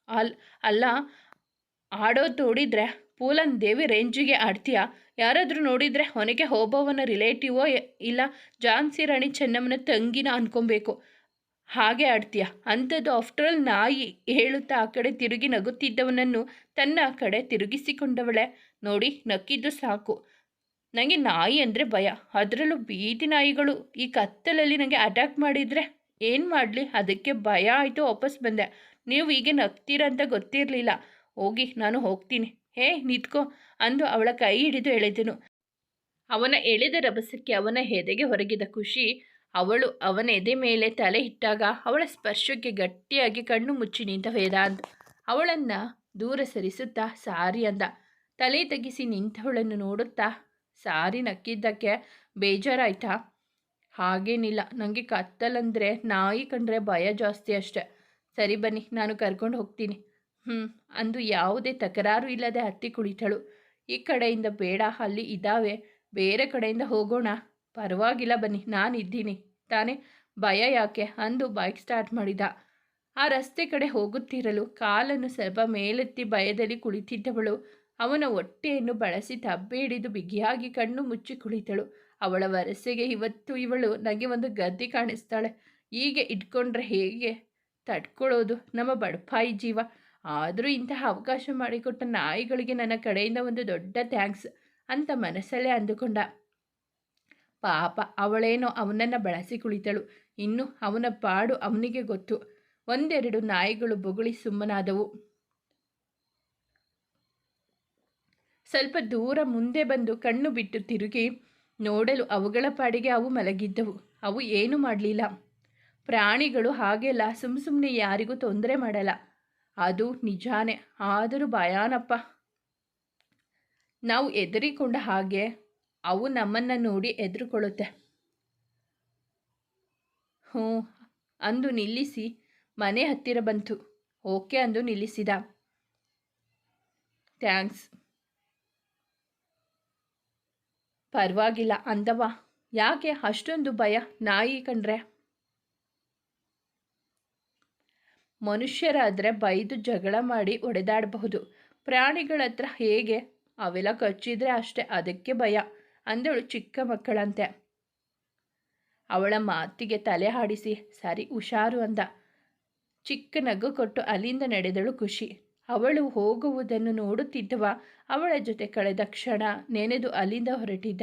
ಅಲ್, ಅಲ್ಲ, ಆಡೋದು ನೋಡಿದರೆ, ಪೂಲನ್ ದೇವಿ ರೇಂಜಿಗೆ ಆಡ್ತೀಯ? ಯಾರಾದರೂ ನೋಡಿದರೆ ಹೊನಗೆ ಹೋಬವನ ರಿಲೇಟಿವೋ ಇಲ್ಲ ಝಾನ್ಸಿ ರಾಣಿ ಚೆನ್ನಮ್ಮನ ತಂಗಿನ ಅನ್ಕೊಬೇಕು. ಹಾಗೆ ಆಡ್ತೀಯ? ಅಂಥದ್ದು ಆಫ್ಟರ್ ನಾಯಿ ಹೇಳುತ್ತಾ ಆ ಕಡೆ ತಿರುಗಿ ನಗುತ್ತಿದ್ದವನನ್ನು ತನ್ನ ಕಡೆ ತಿರುಗಿಸಿಕೊಂಡವಳೆ. ನೋಡಿ, ನಕ್ಕಿದ್ದು ಸಾಕು. ನನಗೆ ನಾಯಿ ಅಂದರೆ ಭಯ. ಅದರಲ್ಲೂ ಬೀದಿ ನಾಯಿಗಳು. ಈ ಕತ್ತಲಲ್ಲಿ ನನಗೆ ಅಟ್ಯಾಕ್ ಮಾಡಿದರೆ ಏನು ಮಾಡಲಿ? ಅದಕ್ಕೆ ಭಯ ಆಯಿತು, ವಾಪಸ್ ಬಂದೆ. ನೀವು ಹೀಗೆ ನಗ್ತೀರ ಅಂತ ಗೊತ್ತಿರಲಿಲ್ಲ. ಹೋಗಿ, ನಾನು ಹೋಗ್ತೀನಿ. ಹೇ, ನಿಂತ್ಕೋ ಅಂದು ಅವಳ ಕೈ ಹಿಡಿದು ಎಳೆದನು. ಅವನ ಎಳೆದ ರಭಸಕ್ಕೆ ಅವನ ಹೆದೆಗೆ ಹೊರಗಿದ ಖುಷಿ ಅವಳು ಅವನ ಎದೆ ಮೇಲೆ ತಲೆ ಇಟ್ಟಾಗ ಅವಳ ಸ್ಪರ್ಶಕ್ಕೆ ಗಟ್ಟಿಯಾಗಿ ಕಣ್ಣು ಮುಚ್ಚಿ ನಿಂತ ವೇದಾಂತ್. ಅವಳನ್ನು ದೂರ ಸರಿಸುತ್ತಾ ಸಾರಿ ಅಂದ. ತಲೆ ತೆಗಿಸಿ ನಿಂತವಳನ್ನು ನೋಡುತ್ತಾ ಸಾರಿ ನಕ್ಕಿದ್ದಕ್ಕೆ ಬೇಜಾರಾಯ್ತಾ? ಹಾಗೇನಿಲ್ಲ ನನಗೆ ಕತ್ತಲಂದರೆ ನಾಯಿ ಕಂಡ್ರೆ ಭಯ ಜಾಸ್ತಿ ಅಷ್ಟೆ. ಸರಿ ಬನ್ನಿ, ನಾನು ಕರ್ಕೊಂಡು ಹೋಗ್ತೀನಿ. ಹ್ಞೂ ಅಂದು ಯಾವುದೇ ತಕರಾರು ಇಲ್ಲದೆ ಹತ್ತಿ ಕುಳಿತಳು. ಈ ಕಡೆಯಿಂದ ಬೇಡ, ಅಲ್ಲಿ ಇದ್ದಾವೆ. ಬೇರೆ ಕಡೆಯಿಂದ ಹೋಗೋಣ. ಪರವಾಗಿಲ್ಲ ಬನ್ನಿ ನಾನು ಇದ್ದೀನಿ ತಾನೇ ಭಯ ಯಾಕೆ? ಅಂದು ಬೈಕ್ ಸ್ಟಾರ್ಟ್ ಮಾಡಿದ. ಆ ರಸ್ತೆ ಕಡೆ ಹೋಗುತ್ತಿರಲು ಕಾಲನ್ನು ಸ್ವಲ್ಪ ಮೇಲೆತ್ತಿ ಭಯದಲ್ಲಿ ಕುಳಿತಿದ್ದವಳು. ಅವನ ಹೊಟ್ಟೆಯನ್ನು ಬಳಸಿ ತಬ್ಬೆ ಹಿಡಿದು ಬಿಗಿಯಾಗಿ ಕಣ್ಣು ಮುಚ್ಚಿ ಕುಳಿತಳು. ಅವಳ ವರಸೆಗೆ ಇವತ್ತು ಇವಳು ನನಗೆ ಒಂದು ಗದ್ದೆ ಕಾಣಿಸ್ತಾಳೆ. ಹೀಗೆ ಇಟ್ಕೊಂಡ್ರೆ ಹೇಗೆ? ತಡ್ಕೊಳ್ಳೋದು ನಮ್ಮ ಬಡಪಾಯಿ ಜೀವ. ಆದರೂ ಇಂತಹ ಅವಕಾಶ ಮಾಡಿಕೊಟ್ಟ ನಾಯಿಗಳಿಗೆ ನನ್ನ ಕಡೆಯಿಂದ ಒಂದು ದೊಡ್ಡ ಥ್ಯಾಂಕ್ಸ್ ಅಂತ ಮನಸ್ಸಲ್ಲೇ ಅಂದುಕೊಂಡ. ಪಾಪ ಅವಳೇನೋ ಅವನನ್ನು ಬಳಸಿ ಕುಳಿತಳು. ಇನ್ನು ಅವನ ಪಾಡು ಅವನಿಗೆ ಗೊತ್ತು. ಒಂದೆರಡು ನಾಯಿಗಳು ಬೊಗಳಿ ಸುಮ್ಮನಾದವು. ಸ್ವಲ್ಪ ದೂರ ಮುಂದೆ ಬಂದು ಕಣ್ಣು ಬಿಟ್ಟು ತಿರುಗಿ ನೋಡಲು ಅವುಗಳ ಪಾಡಿಗೆ ಅವು ಮಲಗಿದ್ದವು. ಅವು ಏನು ಮಾಡಲಿಲ್ಲ. ಪ್ರಾಣಿಗಳು ಹಾಗೆಲ್ಲ ಸುಮ್ಮ ಸುಮ್ಮನೆ ಯಾರಿಗೂ ತೊಂದರೆ ಮಾಡಲ್ಲ. ಅದು ನಿಜಾನೇ. ಆದರೂ ಭಯಾನಪ್ಪ. ನಾವು ಎದುರಿಕೊಂಡ ಹಾಗೆ ಅವು ನಮ್ಮನ್ನು ನೋಡಿ ಎದುರುಕೊಳ್ಳುತ್ತೆ ಹ್ಞೂ, ಅಂದು ನಿಲ್ಲಿಸಿ, ಮನೆ ಹತ್ತಿರ ಬಂತು. ಓಕೆ ಅಂದು ನಿಲ್ಲಿಸಿದ. ಥ್ಯಾಂಕ್ಸ್. ಪರವಾಗಿಲ್ಲ, ಅಂದವ. ಯಾಕೆ ಅಷ್ಟೊಂದು ಭಯ ನಾಯಿ ಕಂಡ್ರೆ? ಮನುಷ್ಯರಾದರೆ ಬೈದು ಜಗಳ ಮಾಡಿ ಒಡೆದಾಡಬಹುದು. ಪ್ರಾಣಿಗಳ ಹತ್ರ ಹೇಗೆ? ಅವೆಲ್ಲ ಕಚ್ಚಿದ್ರೆ ಅಷ್ಟೇ, ಅದಕ್ಕೆ ಭಯ. ಅಂದಳು ಚಿಕ್ಕ ಮಕ್ಕಳಂತೆ. ಅವಳ ಮಾತಿಗೆ ತಲೆ ಹಾಡಿಸಿ, ಸರಿ ಹುಷಾರು ಅಂದ. ಚಿಕ್ಕ ನಗು ಕೊಟ್ಟು ಅಲ್ಲಿಂದ ನಡೆದಳು ಖುಷಿ. ಅವಳು ಹೋಗುವುದನ್ನು ನೋಡುತ್ತಿದ್ದವ ಅವಳ ಜೊತೆ ಕಳೆದ ಕ್ಷಣ ನೆನೆದು ಅಲ್ಲಿಂದ ಹೊರಟಿದ್ದ.